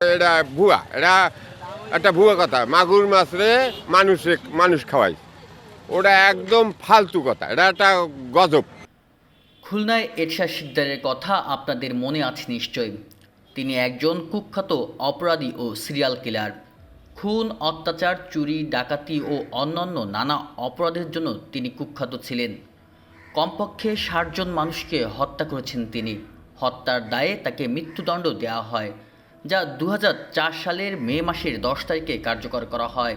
এটা ভুয়া, এটা একটা ভুয়া কথা। মাগুর মাছ রে মানুষে, মানুষ খাওয়াই ওটা একদম ফালতু কথা, এটা একটা গজব। খুলনায় এরশাদ শিকদারের কথা আপনাদের মনে আছে নিশ্চয়ই। তিনি একজন কুখ্যাত অপরাধী ও সিরিয়াল কিলার। খুন, অত্যাচার, চুরি, ডাকাতি ও অন্যান্য নানা অপরাধের জন্য তিনি কুখ্যাত ছিলেন। কমপক্ষে ষাটজন মানুষকে হত্যা করেছেন তিনি। হত্যার দায়ে তাকে মৃত্যুদণ্ড দেওয়া হয়। যা দু হাজার চার সালের মে মাসের দশ তারিখে কার্যকর করা হয়।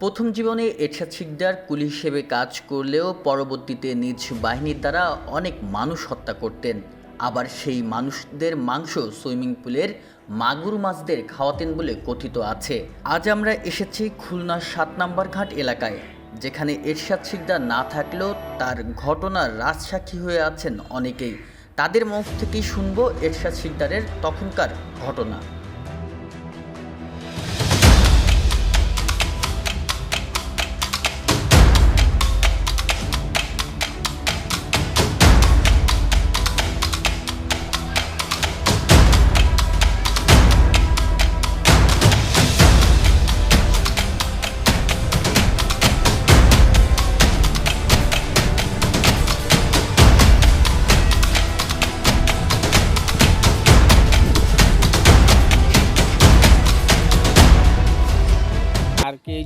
প্রথম জীবনে এরশাদ শিকদার কুলি হিসেবে কাজ করলেও পরবর্তীতে নিজ বাহিনীর দ্বারা অনেক মানুষ হত্যা করতেন। আবার সেই মানুষদের মাংস সুইমিং পুলের মাগুর মাছদের খাওয়াতেন বলে কথিত আছে। আজ আমরা এসেছি খুলনার সাত নম্বর ঘাট এলাকায়, যেখানে এরশাদ শিকদার না থাকলেও তার ঘটনার রাজসাক্ষী হয়ে আছেন অনেকেই। তাদের মুখ থেকেই শুনব এরশাদ শিকদারের তখনকার ঘটনা।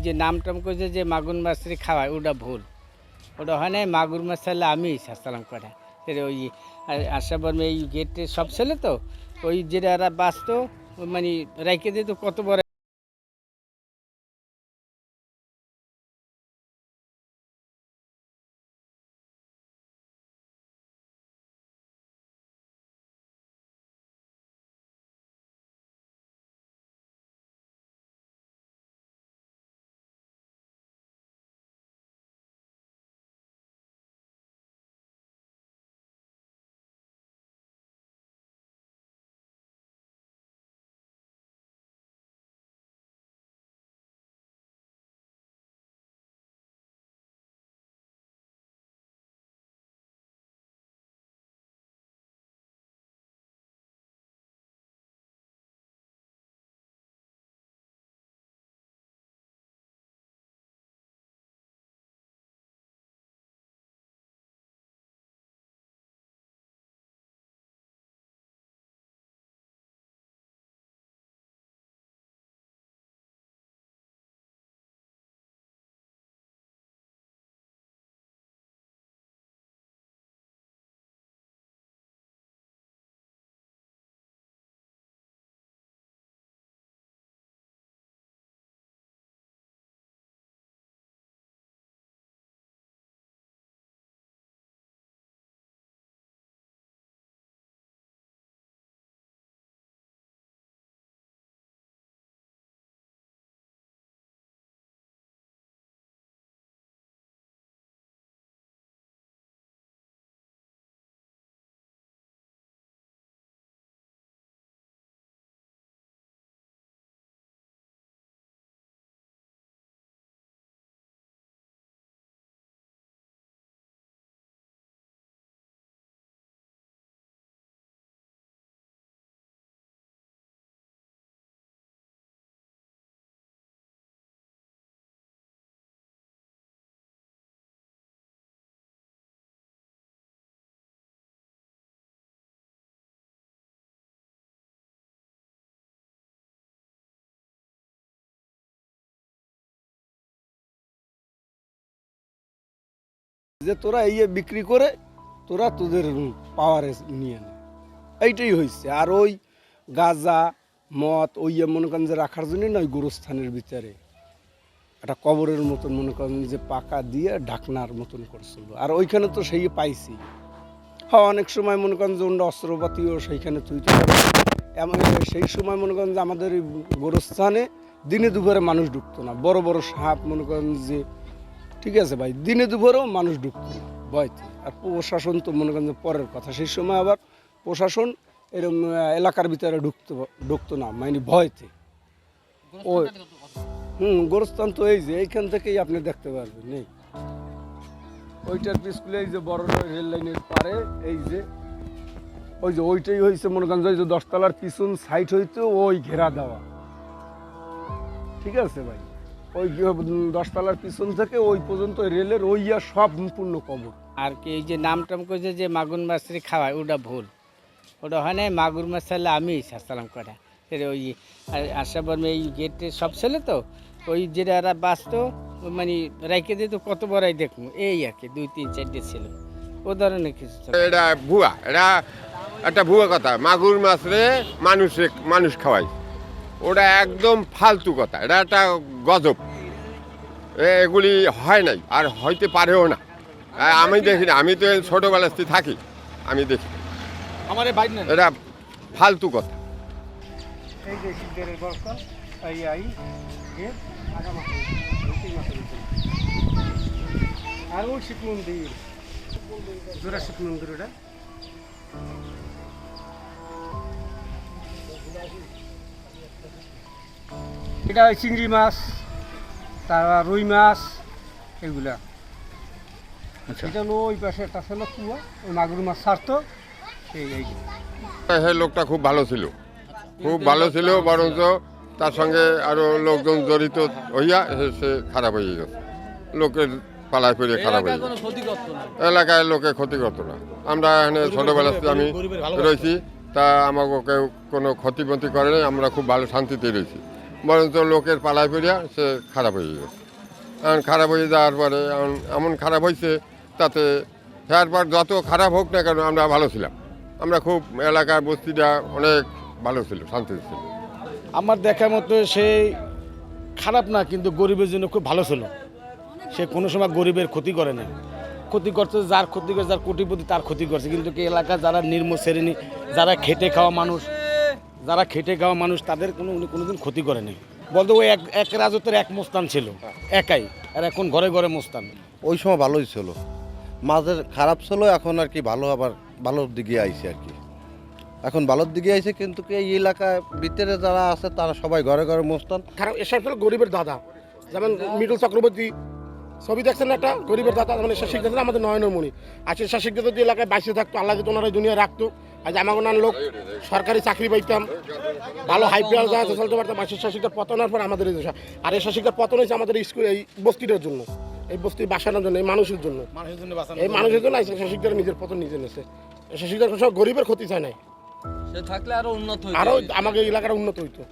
যে নাম টাম করছে যে মাগুর মাছের খাওয়ায়, ওটা ভুল। ওটা হয় না মাগুর মাছ তাহলে আমি সালাম করে। ওই আশাবর্ম এই গেটের সব ছেলে তো, ওই যেটা বাঁচতো মানে রেখে দিত কত বড় যে তোরা এই বিক্রি করে তোরা তোদের পাওয়ারে নিয়ে নে। এইটাই হয়েছে আর ওই গাঁজা, মদ, ওই মনে করেন যে রাখার জন্য নয় গোরস্থানের ভিতরে। একটা কবরের মতন মনে করেন যে পাকা দিয়ে ঢাকনার মতন করছিল। আর ওইখানে তো সেই পাইছি। হ্যাঁ অনেক সময় মনে করেন যে অন্য অস্ত্রপাতিও সেইখানে তুই এমন সেই সময় মনে করেন যে আমাদের গোরস্থানে দিনে দুপুরে মানুষ ঢুকতো না। বড় বড় সাপ মনে করেন যে ঠিক আছে ভাই দিনে দুপুরেও মানুষ ঢুকতো না ভয়তে আর প্রশাসন তো মনে করেন পরের কথা সেই সময় আবার প্রশাসন এরকম এলাকার ভিতরে ঢুকতো ঢুকতো না মানে ভয়তে ওই হুম গোরস্থান তো এই যে এইখান থেকেই আপনি দেখতে পারবেন এই ওইটার স্কুলে এই যে বড় রেল লাইনের পারে এই যে ওই যে ওইটাই হয়েছে মনে করেন যে ওই যে দশতলার পিছন সাইড হইতে ওই ঘেরা দেওয়া। ঠিক আছে ভাই? ওই দশতলার পিছন থেকে ওই পর্যন্ত রেলের ওই আর সব সম্পূর্ণ কবর। আর কি এই যে নাম টাম করছে যে মাগুর মাছরি খাওয়ায় ওটা ভুল। ওটা হয় না মাগুর মাছ চাইলে আমি সালাম করা ওই আর- আশা বর্মে এই গেটে সব ছেলে তো ওই যেটা এরা বাঁচতো মানে রাইকে দিত কত বড়াই দেখব এই আর কি দুই তিন চারটে ছিল। ও ধরনের কিছু এটা ভুয়া এটা একটা ভুয়া কথা। মাগুর মাছ রে মানুষে মানুষ খাওয়াই ওটা একদম ফালতু কথা। এটা একটা গজব। এ- এগুলি হয় নাই আর হইতে পারেও না। আমি দেখি না আমি তো ছোটোবেলা থেকে থাকি আমি দেখি। আমার এটা ফালতু কথা। আর ওই শিব মন্দির জোড়া শিব মন্দির ওটা। এটা ওই চিংড়ি মাছ তারপর রুই মাছ এগুলা। এটা হলো ওই পাশে একটা ছিল কুয়া ওই মাগুর মাছ ছাড়তো এই এই সে লোকটা খুব ভালো ছিল। খুব ভালো ছিল বরঞ্চ তার সঙ্গে আরও লোকজন জড়িত হইয়া সে- খারাপ হয়ে গেছে। লোকের পালায় পড়ে খারাপ হয়ে এলাকায় লোকে ক্ষতি করতো না। আমরা এখানে ছোটবেলা থেকে আমি রয়েছি তা আমাকে কেউ কোনো ক্ষতিপতি করে নাই আমরা খুব ভালো শান্তিতে রয়েছি। বরঞ্চ লোকের পালায় পড়িয়া সে খারাপ হয়ে গেছে। এখন খারাপ হয়ে যাওয়ার পরে এমন খারাপ হয়েছে তাতে তারপর যত খারাপ হোক না কেন আমরা ভালো ছিলাম। আমরা খুব এলাকার বস্তিটা অনেক ভালো ছিল শান্তি ছিল। আমার দেখা মতো সে খারাপ না, কিন্তু গরিবের জন্য খুব ভালো ছিল। সে কোনো সময় গরিবের ক্ষতি করে না ক্ষতি করছে, যার ক্ষতি করছে যার কোটিপতি তার ক্ষতি করছে। কিন্তু কি এলাকার যারা নির্ম শ্রেণি, যারা খেটে খাওয়া মানুষ যারা খেটে খাওয়া মানুষ তাদের কোনো উনি কোনোদিন ক্ষতি করে নাই। বলতে ওই এক এক রাজত্বের এক মোস্তান ছিল একাই। আর এখন ঘরে ঘরে মোস্তান। ওই সময় ভালোই ছিল। মাঝের খারাপ ছিল এখন আর কি ভালো আবার ভালোর দিকে আইছে আর কি। এখন ভালোর দিকে আইছে কিন্তু কি এই এলাকায় ভিতরে যারা আছে তারা সবাই ঘরে ঘরে মোস্তান। খারাপ এসব গরিবের দাদা। যেমন মিডল চক্রবর্তী ছবি দেখছেন একটা? গরিবের দাদা মানে শাসিক দাদা আমাদের নয়নের মণি আর সেই শাসিক দাদা যদি এলাকায় বাইসে থাকতো আল্লাহ যদি ওনারা দুনিয়া রাখতো আজ নান লোক সরকারি চাকরি পাইতাম ভালো হাই হাইপিয়াল যা চলতে পারতাম। আর সেই শাসিকদের পতনের পর আমাদের এই দেশে আর এই শাসিকদের পতন হয়েছে আমাদের স্কুল এই বস্তিটার জন্য এই বস্তি বাসানোর জন্য এই মানুষের জন্য। মানুষের জন্য এই মানুষের জন্য এই শাসিকদের নিজের পতন নিজে নিয়েছে। শাসিকদের সব গরিবের ক্ষতি চায় নাই। সে থাকলে আরও উন্নত আমাকে এলাকাটা উন্নত হইতো।